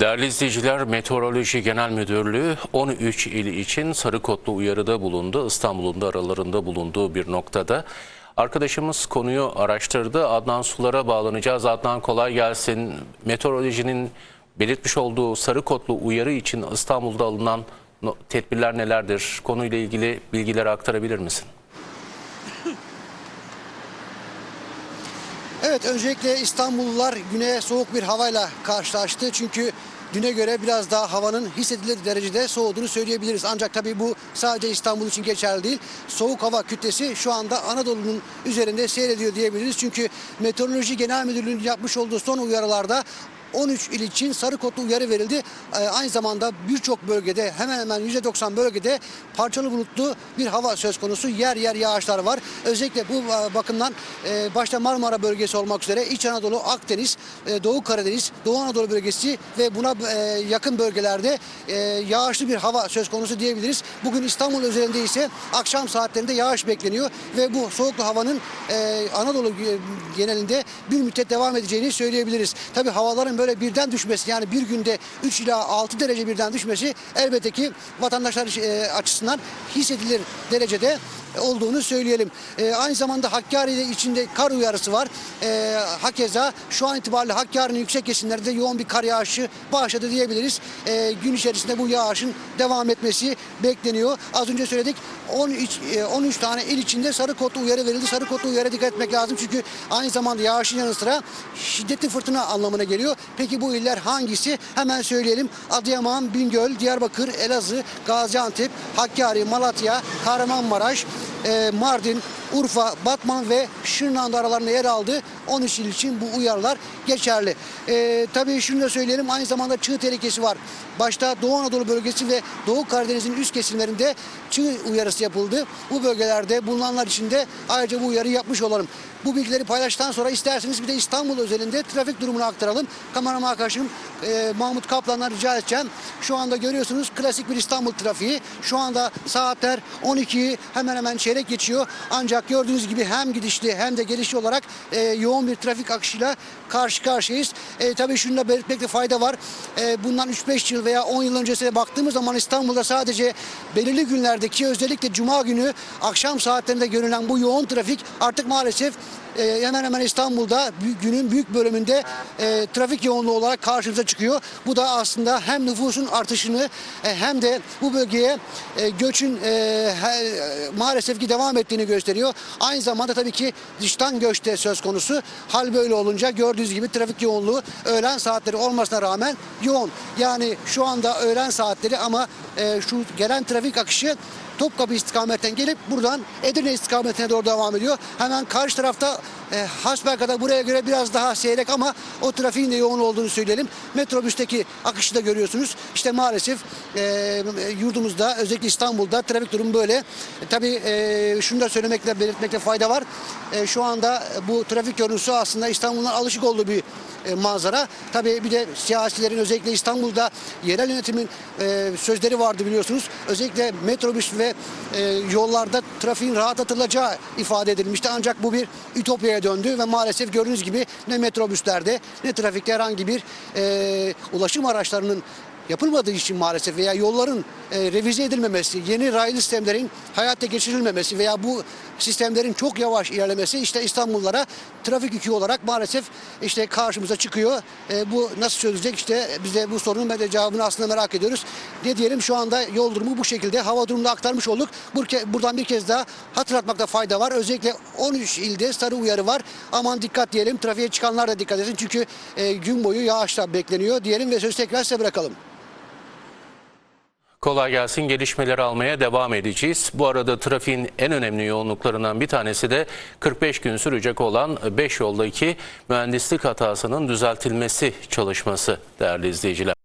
Değerli izleyiciler, Meteoroloji Genel Müdürlüğü 13 il için sarı kodlu uyarıda bulundu. İstanbul'un da aralarında bulunduğu bir noktada. Arkadaşımız konuyu araştırdı. Adnan Sular'a bağlanacağız. Adnan kolay gelsin. Meteorolojinin belirtmiş olduğu sarı kodlu uyarı için İstanbul'da alınan tedbirler nelerdir? Konuyla ilgili bilgileri aktarabilir misin? Evet öncelikle İstanbullular güne soğuk bir havayla karşılaştı. Çünkü düne göre biraz daha havanın hissedilir derecede soğuduğunu söyleyebiliriz. Ancak tabii bu sadece İstanbul için geçerli değil. Soğuk hava kütlesi şu anda Anadolu'nun üzerinde seyrediyor diyebiliriz. Çünkü Meteoroloji Genel Müdürlüğü'nün yapmış olduğu son uyarılarda 13 il için sarı kodlu uyarı verildi. Ee, aynı zamanda birçok bölgede hemen hemen %90 bölgede parçalı bulutlu bir hava söz konusu. Yer yer yağışlar var. Özellikle bu e, bakımdan e, başta Marmara bölgesi olmak üzere İç Anadolu, Akdeniz, e, Doğu Karadeniz, Doğu Anadolu bölgesi ve buna yakın bölgelerde yağışlı bir hava söz konusu diyebiliriz. Bugün İstanbul özelinde ise akşam saatlerinde yağış bekleniyor ve bu soğuklu havanın Anadolu genelinde bir müddet devam edeceğini söyleyebiliriz. Tabii havaların böyle birden düşmesi yani bir günde 3 ila 6 derece birden düşmesi elbette ki vatandaşlar e, açısından hissedilir derecede olduğunu söyleyelim. E, aynı zamanda Hakkari'de içinde kar uyarısı var. E, hakeza şu an itibariyle Hakkari'nin yüksek kesimlerinde yoğun bir kar yağışı başladı diyebiliriz. E, gün içerisinde bu yağışın devam etmesi bekleniyor. Az önce söyledik 13, e, 13 tane il içinde sarı kodlu uyarı verildi. Sarı kodlu uyarı dikkat etmek lazım çünkü aynı zamanda yağışın yanı sıra şiddetli fırtına anlamına geliyor. Peki bu iller hangisi? Hemen söyleyelim. Adıyaman, Bingöl, Diyarbakır, Elazığ, Gaziantep, Hakkari, Malatya, Kahramanmaraş, e, Mardin, Urfa, Batman ve Şırnak'ın da aralarında yer aldı. 13 il için bu uyarılar geçerli. E, tabii şunu da söyleyelim aynı zamanda çığ tehlikesi var. Başta Doğu Anadolu bölgesi ve Doğu Karadeniz'in üst kesimlerinde çığ uyarısı yapıldı. Bu bölgelerde bulunanlar için de ayrıca bu uyarıyı yapmış olalım. Bu bilgileri paylaştıktan sonra isterseniz bir de İstanbul özelinde trafik durumunu aktaralım. Kameraman arkadaşım e, Mahmut Kaplan'dan rica edeceğim. Şu anda görüyorsunuz klasik bir İstanbul trafiği. Şu anda saatler 12'yi hemen hemen çeyrek geçiyor. Ancak gördüğünüz gibi hem gidişli hem de gelişli olarak e, yoğun bir trafik akışıyla karşı karşıyayız. E, tabii şunu da belirtmekte fayda var. E, bundan 3-5 yıl veya 10 yıl öncesine baktığımız zaman İstanbul'da sadece belirli günlerdeki özellikle Cuma günü akşam saatlerinde görülen bu yoğun trafik artık maalesef e, hemen hemen İstanbul'da günün büyük bölümünde e, trafik yoğunluğu olarak karşımıza çıkıyor. Bu da aslında hem nüfusun artışını e, hem de bu bölgeye e, göçün e, he- maalesef ki devam ettiğini gösteriyor. Aynı zamanda tabii ki dıştan göçte söz konusu. Hal böyle olunca gördüğünüz gibi trafik yoğunluğu öğlen saatleri olmasına rağmen yoğun. Yani şu anda öğlen saatleri ama e, şu gelen trafik akışı Topkapı istikametten gelip buradan Edirne istikametine doğru devam ediyor. Hemen karşı tarafta e, Hasbelkader buraya göre biraz daha seyrek ama o trafiğin de yoğun olduğunu söyleyelim. Metrobüsteki akışı da görüyorsunuz. İşte maalesef e, yurdumuzda özellikle İstanbul'da trafik durumu böyle. E, tabii e, şunu da söylemekle belirtmekte fayda var. E, şu anda bu trafik görüntüsü aslında İstanbul'un alışık olduğu bir e, manzara. Tabii bir de siyasilerin özellikle İstanbul'da yerel yönetimin e, sözleri vardı biliyorsunuz. Özellikle metrobüs ve e, yollarda trafiğin rahatlatılacağı ifade edilmişti. Ancak bu bir ütopyaya döndü ve maalesef gördüğünüz gibi ne metrobüslerde ne trafikte herhangi bir e, ulaşım araçlarının yapılmadığı için maalesef veya yolların e, revize edilmemesi, yeni raylı sistemlerin hayata geçirilmemesi veya bu sistemlerin çok yavaş ilerlemesi işte İstanbullulara trafik yükü olarak maalesef işte karşımıza çıkıyor. E, bu nasıl çözülecek işte biz de bu sorunun ben de cevabını aslında merak ediyoruz. Ne diyelim şu anda yol durumu bu şekilde hava durumunu aktarmış olduk. Buradan bir kez daha hatırlatmakta fayda var. Özellikle 13 ilde sarı uyarı var. Aman dikkat diyelim trafiğe çıkanlar da dikkat edin çünkü e, gün boyu yağışlar bekleniyor diyelim ve sözü tekrar size bırakalım. Kolay gelsin gelişmeleri almaya devam edeceğiz. Bu arada trafiğin en önemli yoğunluklarından bir tanesi de 45 gün sürecek olan 5 yoldaki mühendislik hatasının düzeltilmesi çalışması değerli izleyiciler.